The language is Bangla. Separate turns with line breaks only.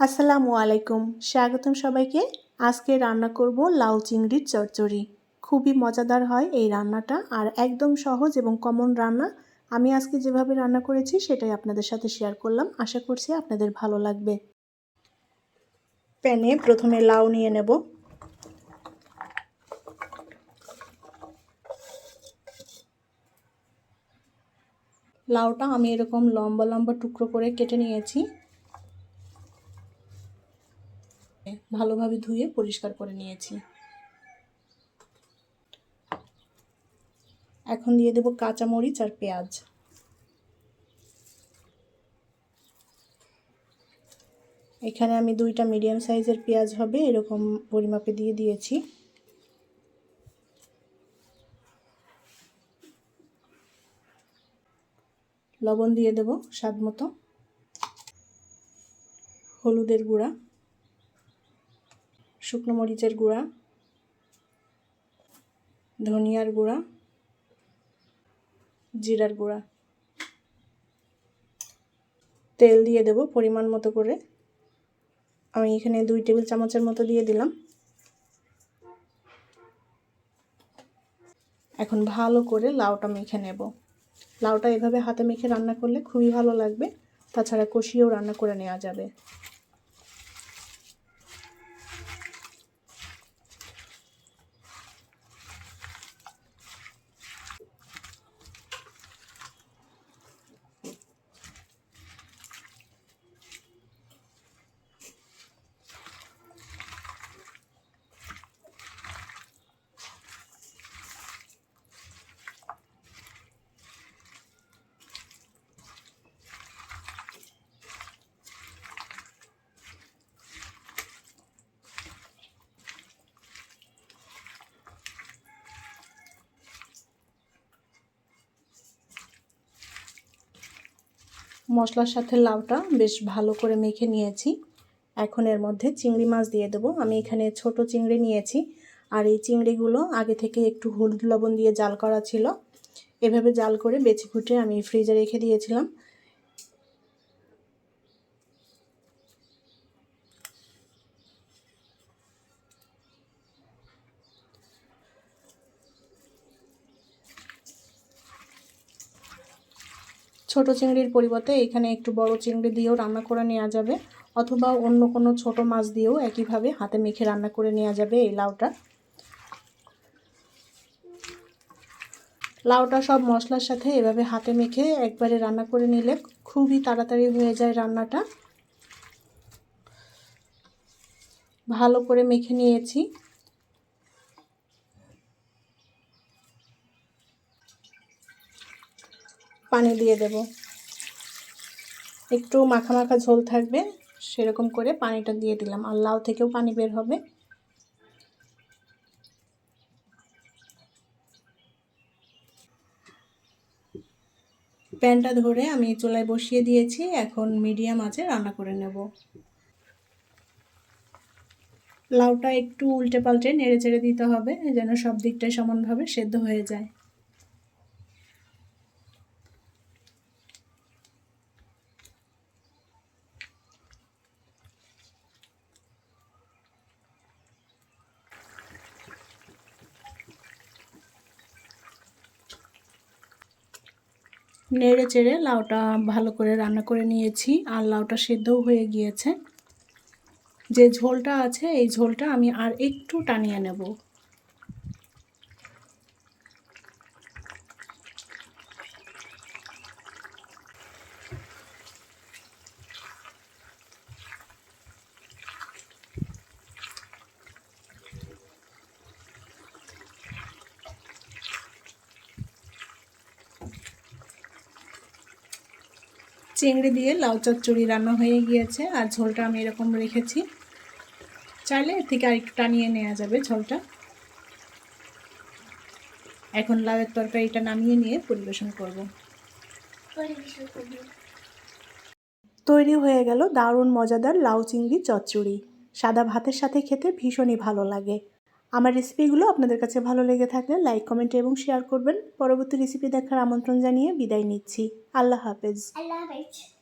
আসসালামু আলাইকুম। স্বাগতম সবাইকে। আজকে রান্না করব লাউ চিংড়ির চচ্চড়ি। খুবই মজাদার হয় এই রান্নাটা আর একদম সহজ এবং কমন রান্না। আমি আজকে যেভাবে রান্না করেছি সেটাই আপনাদের সাথে শেয়ার করলাম। আশা করছি আপনাদের ভালো লাগবে। প্যানে প্রথমে লাউ নিয়ে নেব। লাউটা আমি এরকম লম্বা লম্বা টুকরো করে কেটে নিয়েছি। ভালোভাবে ধুয়ে পরিষ্কার করে নিয়েছি। এখন দিয়ে দেব কাঁচামরিচ আর পেঁয়াজ। এখানে আমি দুইটা মিডিয়াম সাইজের পেঁয়াজ হবে, এরকম পরিমাপে দিয়ে দিয়েছি। লবণ দিয়ে দেব স্বাদ মতো। হলুদের গুঁড়া। শুকনো মরিচের গুঁড়া, ধনিয়ার গুঁড়া, জিরার গুঁড়া। তেল দিয়ে দেব পরিমাণ মতো করে। আমি এখানে দুই টেবিল চামচের মতো দিয়ে দিলাম। এখন ভালো করে লাউটা মেখে নেব। লাউটা এভাবে হাতে মেখে রান্না করলে খুবই ভালো লাগবে। তাছাড়া কষিয়েও রান্না করে নেওয়া যাবে। মশলার সাথে লাউটা বেশ ভালো করে মেখে নিয়েছি। এখন এর মধ্যে চিংড়ি মাছ দিয়ে দেবো। আমি এখানে ছোট চিংড়ি নিয়েছি আর এই চিংড়িগুলো আগে থেকে একটু হলুদ লবণ দিয়ে জাল করা ছিল। এভাবে জাল করে বেছে ফুটে আমি ফ্রিজে রেখে দিয়েছিলাম। ছোট চিংড়ির পরিবর্তে এখানে একটু বড় চিংড়ি দিয়েও রান্না করে নেওয়া যাবে, অথবা অন্য কোনো ছোট মাছ দিয়েও একইভাবে হাতে মেখে রান্না করে নেওয়া যাবে এই লাউটা। লাউটা সব মশলার সাথে এভাবে হাতে মেখে একবারে রান্না করে নিলে খুবই তাড়াতাড়ি হয়ে যায় রান্নাটা। ভালো করে মেখে নিয়েছি। পানি দিয়ে দেব। একটু মাখা মাখা ঝোল থাকবে, সেরকম করে পানিটা দিয়ে দিলাম। আর লাউ থেকেও পানি বের হবে। প্যানটা ধরে আমি চুলায় বসিয়ে দিয়েছি। এখন মিডিয়াম আছে রান্না করে নেব। লাউটা একটু উল্টে পাল্টে নেড়ে চেড়ে দিতে হবে, যেন সব দিকটাই সমানভাবে সেদ্ধ হয়ে যায়। নেড়ে চেড়ে লাউটা ভালো করে রান্না করে নিয়েছি আর লাউটা সেদ্ধও হয়ে গিয়েছে। যে ঝোলটা আছে, এই ঝোলটা আমি আর একটু টানিয়ে নেব। চিংড়ি দিয়ে লাউ চচ্চড়ি রান্না হয়ে গিয়েছে আর ঝোলটা আমি এরকম রেখেছি। চাইলে এর থেকে আরেকটু টানিয়ে নেওয়া যাবে ঝোলটা। এখন লাউয়ের তরকারিটা নামিয়ে নিয়ে পরিবেশন করব। তৈরি হয়ে গেল দারুণ মজাদার লাউ চিংড়ি চচ্চড়ি। সাদা ভাতের সাথে খেতে ভীষণই ভালো লাগে। আমার রেসিপিগুলো আপনাদের কাছে ভালো লেগে থাকলে লাইক কমেন্ট এবং শেয়ার করবেন। পরবর্তী রেসিপি দেখার আমন্ত্রণ জানিয়ে বিদায় নিচ্ছি। আল্লাহ হাফেজ।
আল্লাহ it.